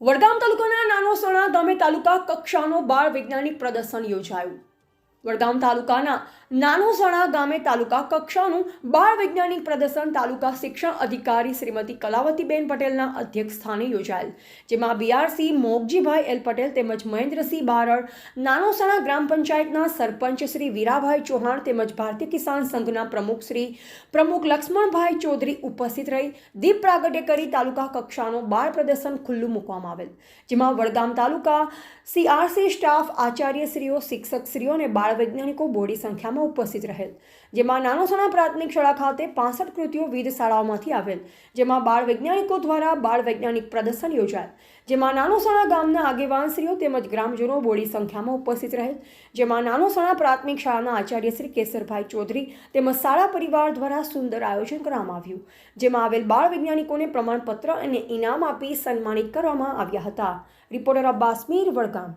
વડગામ તાલુકાના નાનોસણા ગામે તાલુકા કક્ષાનો બાળ વૈજ્ઞાનિક પ્રદર્શન યોજાયું. વડગામ તાલુકાના નાનોસણા ગામે તાલુકા કક્ષાનું બાળ વૈજ્ઞાનિક પ્રદર્શન તાલુકા શિક્ષણ અધિકારી શ્રીમતી કલાવતીબેન પટેલના અધ્યક્ષ સ્થાને યોજાયેલ, જેમાં બીઆરસી મોગજીભાઈ એલ પટેલ તેમજ મહેન્દ્રસિંહ બારડ, નાનોસણા ગ્રામ પંચાયતના સરપંચ શ્રી વીરાભાઈ ચૌહાણ તેમજ ભારતીય કિસાન સંઘના પ્રમુખ શ્રી પ્રમુખ લક્ષ્મણભાઈ ચૌધરી ઉપસ્થિત રહી, દીપ પ્રાગટ્ય કરી તાલુકા કક્ષાનું બાળ પ્રદર્શન ખુલ્લું મૂકવામાં આવેલ, જેમાં વડગામ તાલુકા સીઆરસી સ્ટાફ, આચાર્યશ્રીઓ, શિક્ષકશ્રીઓ અને બાળ વૈજ્ઞાનિકો બોડી સંખ્યામાં ઉપસ્થિત રહેલ, જેમાં નાનોસણા પ્રાથમિક શાળા ખાતે પાસઠ કૃતિઓ વિવિધ શાળાઓમાંથી આવેલ, જેમાં બાળ વૈજ્ઞાનિકો દ્વારા બાળ વૈજ્ઞાનિક પ્રદર્શન યોજાયેલ જેમાં નાનોસણા ગામના આગેવાનશ્રીઓ તેમજ ગ્રામજનો બોડી સંખ્યામાં ઉપસ્થિત રહેલ, જેમાં નાનોસણા પ્રાથમિક શાળાના આચાર્ય શ્રી કેસરભાઈ ચૌધરી તેમજ શાળા પરિવાર દ્વારા સુંદર આયોજન કરવામાં આવ્યું, જેમાં આવેલ બાળ વૈજ્ઞાનિકોને પ્રમાણપત્ર અને ઇનામ આપી સન્માનિત કરવામાં આવ્યા હતા. રિપોર્ટર અબ્બાસ મીર, વડગામ.